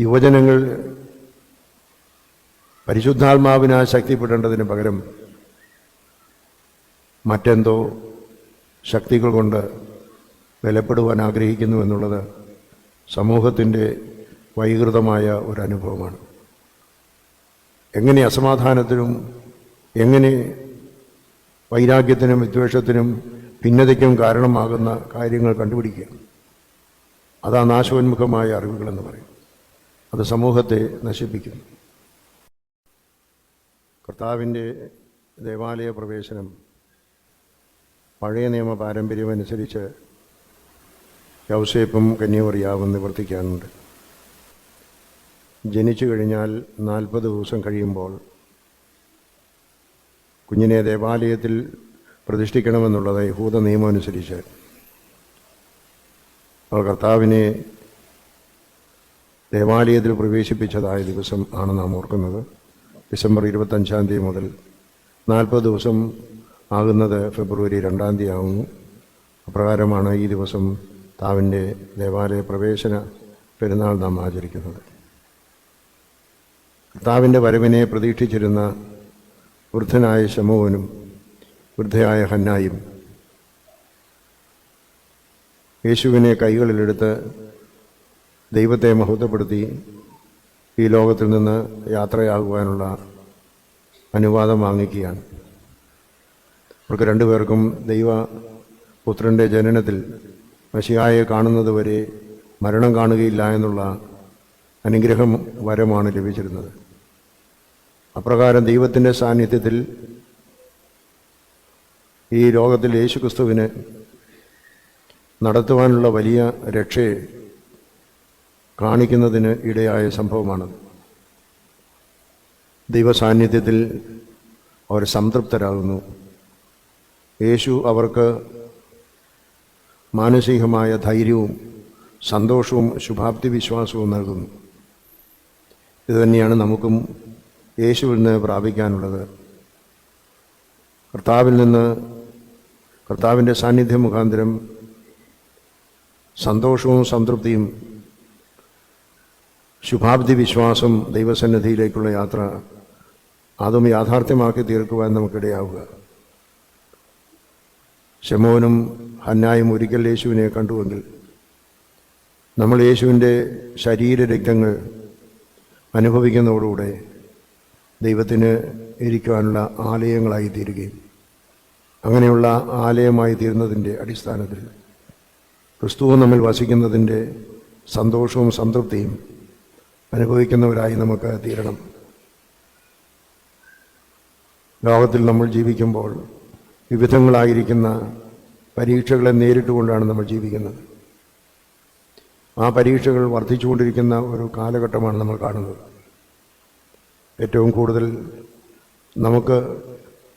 യുവജനങ്ങൾ പരിശുദ്ധാത്മാവിനാ ശക്തിപ്പെടേണ്ടതിന് പകരം മറ്റെന്തോ ശക്തികൾ കൊണ്ട് ബലപ്പെടുവാൻ ആഗ്രഹിക്കുന്നു എന്നുള്ളത് സമൂഹത്തിന്റെ വൈകൃതമായ ഒരു അനുഭവമാണ്. എങ്ങനെ അസമാധാനത്തിനും എങ്ങനെ വൈരാഗ്യത്തിനും വിദ്വേഷത്തിനും ഭിന്നതയ്ക്കും കാരണമാകുന്ന കാര്യങ്ങൾ കണ്ടുപിടിക്കുക. അതാ നാശോന്മുഖമായ അറിവുകളെന്ന് പറയും അത് സമൂഹത്തെ നശിപ്പിക്കുന്നു. കർത്താവിന്റെ ദേവാലയ പ്രവേശനം പഴയ നിയമ പാരമ്പര്യമനുസരിച്ച് യൗസേപ്പും കന്യാമറിയാവും നിവർത്തിക്കാനുണ്ട്. ജനിച്ചു കഴിഞ്ഞാൽ നാൽപ്പത് ദിവസം കഴിയുമ്പോൾ കുഞ്ഞിനെ ദേവാലയത്തിൽ പ്രതിഷ്ഠിക്കണമെന്നുള്ളത് യഹൂദ നിയമം അനുസരിച്ച്. അവർ കർത്താവിനെ ദേവാലയത്തിൽ പ്രവേശിപ്പിച്ചതായ ദിവസം ആണ് നാം ഓർക്കുന്നത്. ഡിസംബർ ഇരുപത്തഞ്ചാം തീയതി മുതൽ നാൽപ്പത് ദിവസം ആകുന്നത് ഫെബ്രുവരി രണ്ടാം തീയതി ആകുന്നു അപ്രകാരമാണ് ഈ ദിവസം താവിന്റെ ദേവാലയ പ്രവേശന പെരുന്നാൾ നാം ആചരിക്കുന്നത്. കർത്താവിന്റെ വരവിനെ പ്രതീക്ഷിച്ചിരുന്ന വൃദ്ധനായ ശമോവനും വൃദ്ധയായ ഹന്നായും യേശുവിനെ കൈകളിലെടുത്ത് ദൈവത്തെ മഹത്വപ്പെടുത്തി ഈ ലോകത്തിൽ നിന്ന് യാത്രയാകുവാനുള്ള അനുവാദം വാങ്ങിക്കുകയാണ്. അവർക്ക് രണ്ടുപേർക്കും ദൈവ പുത്രന്റെ ജനനത്തിൽ മഷിയായെ കാണുന്നതുവരെ മരണം കാണുകയില്ല എന്നുള്ള അനുഗ്രഹം വരമാണ് ലഭിച്ചിരുന്നത്. അപ്രകാരം ദൈവത്തിന്റെ സാന്നിധ്യത്തിൽ ഈ ലോകത്തിൽ യേശുക്രിസ്തുവിന് നടത്തുവാനുള്ള വലിയ രക്ഷയെ കാണിക്കുന്നതിന് ഇടയായ സംഭവമാണത്. ദൈവസാന്നിധ്യത്തിൽ അവർ സംതൃപ്തരാകുന്നു. യേശു അവർക്ക് മാനസികമായ ധൈര്യവും സന്തോഷവും ശുഭാപ്തി വിശ്വാസവും നൽകുന്നു. ഇതുതന്നെയാണ് നമുക്കും യേശുവിൽ നിന്ന് പ്രാപിക്കാനുള്ളത്. കർത്താവിൽ നിന്ന് കർത്താവിന്റെ സാന്നിധ്യം മുഖാന്തരം സന്തോഷവും സംതൃപ്തിയും ശുഭാബ്ദി വിശ്വാസം ദൈവസന്നിധിയിലേക്കുള്ള യാത്ര അതും യാഥാർത്ഥ്യമാക്കി തീർക്കുവാൻ നമുക്കിടയാവുക. ശമോനും ഹന്നായും ഒരിക്കൽ യേശുവിനെ കണ്ടുവെങ്കിൽ നമ്മൾ യേശുവിന്റെ ശരീരരക്തങ്ങൾ അനുഭവിക്കുന്നതോടുകൂടെ ദൈവത്തിന് ഇരിക്കുവാനുള്ള ആലയങ്ങളായി തീരുകയും അങ്ങനെയുള്ള ആലയമായി തീരുന്നതിന്റെ അടിസ്ഥാനത്തിൽ ക്രിസ്തുവും നമ്മൾ വസിക്കുന്നതിന്റെ സന്തോഷവും സംതൃപ്തിയും അനുഭവിക്കുന്നവരായി നമുക്ക് തീരണം. ലോകത്തിൽ നമ്മൾ ജീവിക്കുമ്പോൾ വിവിധങ്ങളായിരിക്കുന്ന പരീക്ഷകളെ നേരിട്ടുകൊണ്ടാണ് നമ്മൾ ജീവിക്കുന്നത്. ആ പരീക്ഷകൾ വർദ്ധിച്ചുകൊണ്ടിരിക്കുന്ന ഒരു കാലഘട്ടമാണ് നമ്മൾ കാണുന്നത്. ഏറ്റവും കൂടുതൽ നമുക്ക്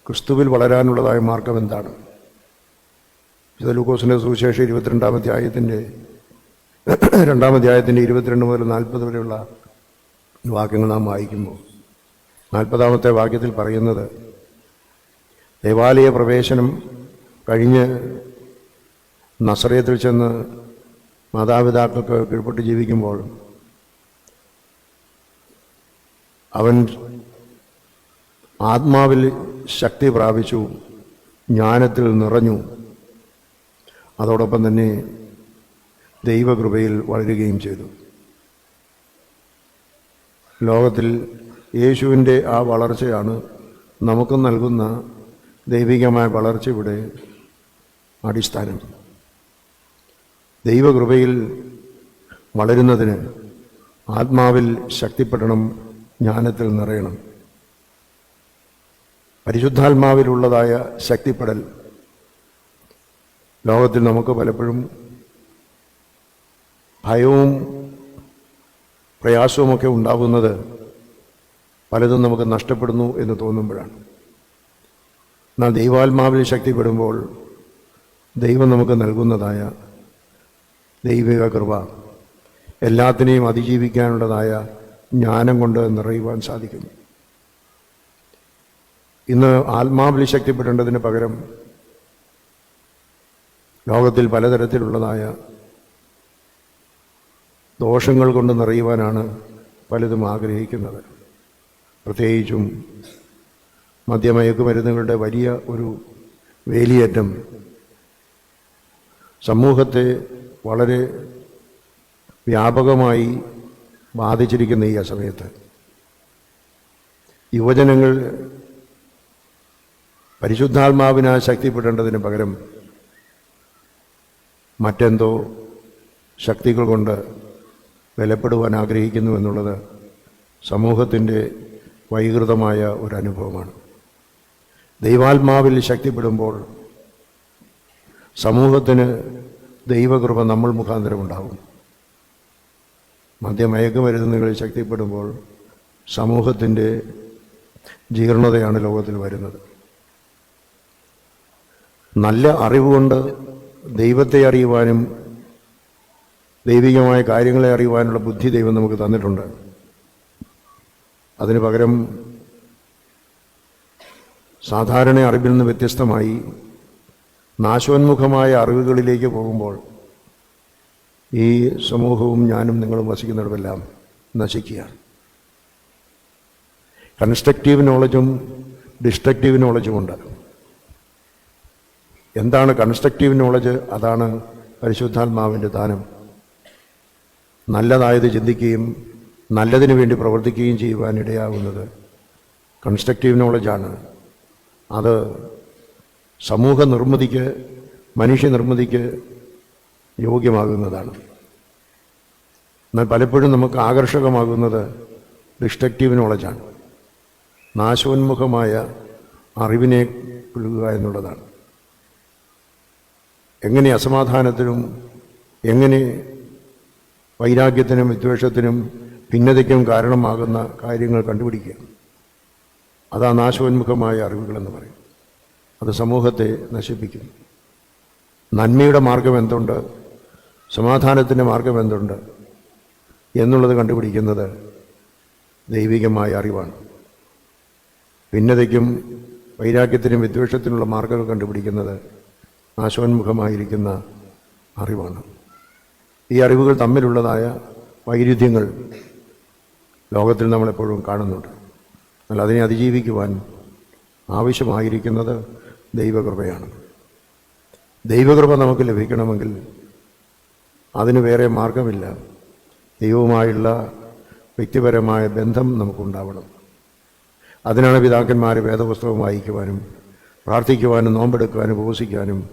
ക്രിസ്തുവിൽ വളരാനുള്ളതായ മാർഗം എന്താണ്? വിശുദ്ധ ലൂക്കോസിന്റെ സുവിശേഷം ഇരുപത്തിരണ്ടാമത്തെ ആയത്തിന്റെ രണ്ടാമത്തെ ആയത്തിന്റെ ഇരുപത്തിരണ്ട് മുതൽ നാൽപ്പത് വരെയുള്ള വാക്യങ്ങൾ നാം വായിക്കുമ്പോൾ. നാൽപ്പതാമത്തെ വാക്യത്തിൽ പറയുന്നത് ദേവാലയ പ്രവേശനം കഴിഞ്ഞ് നസ്രയത്തിൽ ചെന്ന് മാതാപിതാക്കൾക്ക് കീഴ്പ്പെട്ട് ജീവിക്കുമ്പോൾ അവൻ ആത്മാവിൽ ശക്തി പ്രാപിച്ചു ജ്ഞാനത്തിൽ നിറഞ്ഞു. അതോടൊപ്പം തന്നെ ദൈവകൃപയിൽ വളരുകയും ചെയ്തു. ലോകത്തിൽ യേശുവിന്റെ ആ വളർച്ചയാണ് നമുക്ക് നൽകുന്ന ദൈവികമായ വളർച്ചയുടെ അടിസ്ഥാനം. ദൈവകൃപയിൽ വളരുന്നതിന് ആത്മാവിൽ ശക്തിപ്പെടണം ജ്ഞാനത്തിൽ നിറയണം. പരിശുദ്ധാത്മാവിലുള്ളതായ ശക്തിപ്പെടൽ ലോകത്തിൽ നമുക്ക് പലപ്പോഴും ഭയവും പ്രയാസവുമൊക്കെ ഉണ്ടാകുന്നത് പലതും നമുക്ക് നഷ്ടപ്പെടുന്നു എന്ന് തോന്നുമ്പോഴാണ്. എന്നാൽ ദൈവാത്മാവിൽ ശക്തിപ്പെടുമ്പോൾ ദൈവം നമുക്ക് നൽകുന്നതായ ദൈവിക കൃപ എല്ലാത്തിനെയും അതിജീവിക്കാനുള്ളതായ ജ്ഞാനം കൊണ്ട് നിറയുവാൻ സാധിക്കുന്നു. ഇന്ന് ആത്മാവിൽ ശക്തിപ്പെടേണ്ടതിന് പകരം ലോകത്തിൽ പലതരത്തിലുള്ളതായ ദോഷങ്ങൾ കൊണ്ട് നിറയുവാനാണ് പലതും ആഗ്രഹിക്കുന്നത്. പ്രത്യേകിച്ചും മദ്യമയക്കുമരുന്നുകളുടെ വലിയ ഒരു വേലിയേറ്റം സമൂഹത്തെ വളരെ വ്യാപകമായി ബാധിച്ചിരിക്കുന്ന ഈ സമയത്ത് യുവജനങ്ങൾ പരിശുദ്ധാത്മാവിനാൽ ശക്തിപ്പെടേണ്ടതിന് പകരം മറ്റെന്തോ ശക്തികൾ കൊണ്ട് വിലപ്പെടുവാൻ ആഗ്രഹിക്കുന്നു എന്നുള്ളത് സമൂഹത്തിന്റെ വൈകൃതമായ ഒരു അനുഭവമാണ്. ദൈവാത്മാവിൽ ശക്തിപ്പെടുമ്പോൾ സമൂഹത്തിന് ദൈവകൃപ നമ്മൾ മുഖാന്തരം ഉണ്ടാകും മദ്യമയക്കുമരുന്നുകളിൽ ശക്തിപ്പെടുമ്പോൾ സമൂഹത്തിന്റെ ജീർണതയാണ് ലോകത്തിൽ വരുന്നത്. നല്ല അറിവുകൊണ്ട് ദൈവത്തെ അറിയുവാനും ദൈവികമായ കാര്യങ്ങളെ അറിയുവാനുള്ള ബുദ്ധി ദൈവം നമുക്ക് തന്നിട്ടുണ്ട്. അതിന് പകരം സാധാരണ അറിവിൽ നിന്ന് വ്യത്യസ്തമായി നാശോന്മുഖമായ അറിവുകളിലേക്ക് പോകുമ്പോൾ ഈ സമൂഹവും ഞാനും നിങ്ങളും വസിക്കുന്നിടമെല്ലാം നശിക്കുകയാണ് കൺസ്ട്രക്റ്റീവ് നോളജും ഡിസ്ട്രക്റ്റീവ് നോളജുമുണ്ട് എന്താണ് കൺസ്ട്രക്റ്റീവ് നോളജ്? അതാണ് പരിശുദ്ധാത്മാവിന്റെ ദാനം. നല്ലതായത് ചിന്തിക്കുകയും നല്ലതിനു വേണ്ടി പ്രവർത്തിക്കുകയും ചെയ്യുവാനിടയാകുന്നത് കൺസ്ട്രക്റ്റീവ് നോളജാണ് അത് സമൂഹ നിർമ്മിതിക്ക് മനുഷ്യ നിർമ്മിതിക്ക് യോഗ്യമാകുന്നതാണ്. എന്നാൽ പലപ്പോഴും നമുക്ക് ആകർഷകമാകുന്നത് ഡിസ്ട്രക്റ്റീവ് നോളജാണ് നാശോന്മുഖമായ അറിവിനെ കൊള്ളുക എന്നുള്ളതാണ്. എങ്ങനെ അസമാധാനത്തിനും എങ്ങനെ വൈരാഗ്യത്തിനും വിദ്വേഷത്തിനും ഭിന്നതയ്ക്കും കാരണമാകുന്ന കാര്യങ്ങൾ കണ്ടുപിടിക്കുക. അതാ നാശോന്മുഖമായ അറിവുകളെന്ന് പറയും. അത് സമൂഹത്തെ നശിപ്പിക്കുന്നു. നന്മയുടെ മാർഗം എന്തുണ്ട്? സമാധാനത്തിന്റെ മാർഗം എന്തുണ്ട്? എന്നുള്ളത് കണ്ടുപിടിക്കുന്നത് ദൈവികമായ അറിവാണ്. ഭിന്നതയ്ക്കും വൈരാഗ്യത്തിനും വിദ്വേഷത്തിനുള്ള മാർഗങ്ങൾ കണ്ടുപിടിക്കുന്നത് നാശോന്മുഖമായിരിക്കുന്ന അറിവാണ്. ഈ അറിവുകൾ തമ്മിലുള്ളതായ വൈരുദ്ധ്യങ്ങൾ ലോകത്തിൽ നമ്മളെപ്പോഴും കാണുന്നുണ്ട്. എന്നാൽ അതിനെ അതിജീവിക്കുവാൻ ആവശ്യമായിരിക്കുന്നത് ദൈവകൃപയാണ്. ദൈവകൃപ നമുക്ക് ലഭിക്കണമെങ്കിൽ അതിന് വേറെ മാർഗമില്ല. ദൈവവുമായുള്ള വ്യക്തിപരമായ ബന്ധം നമുക്കുണ്ടാവണം. അതിനാണ് പിതാക്കന്മാർ വേദപുസ്തകം വായിക്കുവാനും പ്രാർത്ഥിക്കുവാനും നോമ്പെടുക്കുവാനും ഉപവസിക്കാനും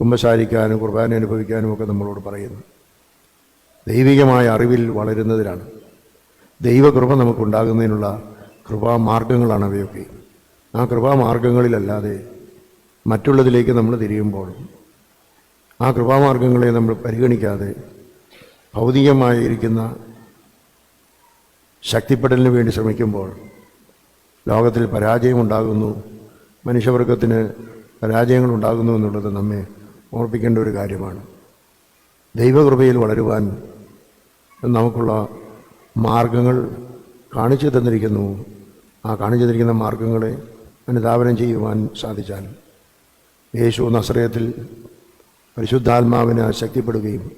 കുമ്പസാരിക്കാനും കുർബാന അനുഭവിക്കാനും ഒക്കെ നമ്മളോട് പറയുന്നു ദൈവികമായ അറിവിൽ വളരുന്നതിനാണ് ദൈവകൃപ നമുക്കുണ്ടാകുന്നതിനുള്ള കൃപാമാർഗങ്ങളാണ് അവയൊക്കെ. ആ കൃപാമാർഗങ്ങളിലല്ലാതെ മറ്റുള്ളതിലേക്ക് നമ്മൾ തിരിയുമ്പോൾ ആ കൃപാമാർഗങ്ങളെ നമ്മൾ പരിഗണിക്കാതെ ഭൗതികമായിരിക്കുന്ന ശക്തിപ്പെടലിന് വേണ്ടി ശ്രമിക്കുമ്പോൾ ലോകത്തിൽ പരാജയമുണ്ടാകുന്നു മനുഷ്യവർഗത്തിന് പരാജയങ്ങൾ ഉണ്ടാകുന്നു എന്നുള്ളത് നമ്മെ ഓർപ്പിക്കേണ്ട ഒരു കാര്യമാണ്. ദൈവകൃപയിൽ വളരുവാൻ നമുക്കുള്ള മാർഗങ്ങൾ കാണിച്ചു തന്നിരിക്കുന്നു. ആ കാണിച്ചു തന്നിരിക്കുന്ന മാർഗങ്ങളെ അനുധാപനം ചെയ്യുവാൻ സാധിച്ചാൽ യേശു നസ്രയത്തിൽ പരിശുദ്ധാത്മാവിന് ശക്തിപ്പെടുകയും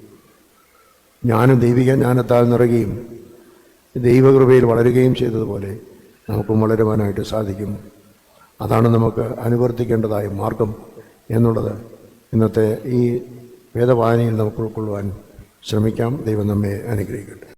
ജ്ഞാനം ദൈവിക ജ്ഞാനത്താൽ നിറയുകയും ദൈവകൃപയിൽ വളരുകയും ചെയ്തതുപോലെ നമുക്കും വളരുവാനായിട്ട് സാധിക്കും. അതാണ് നമുക്ക് അനുവർത്തിക്കേണ്ടതായ മാർഗം എന്നുള്ളത്. ഇന്നത്തെ ഈ വേദവായനയിൽ നമുക്ക് ഉൾക്കൊള്ളുവാൻ ശ്രമിക്കാം. ദൈവം നമ്മെ അനുഗ്രഹിക്കട്ടെ.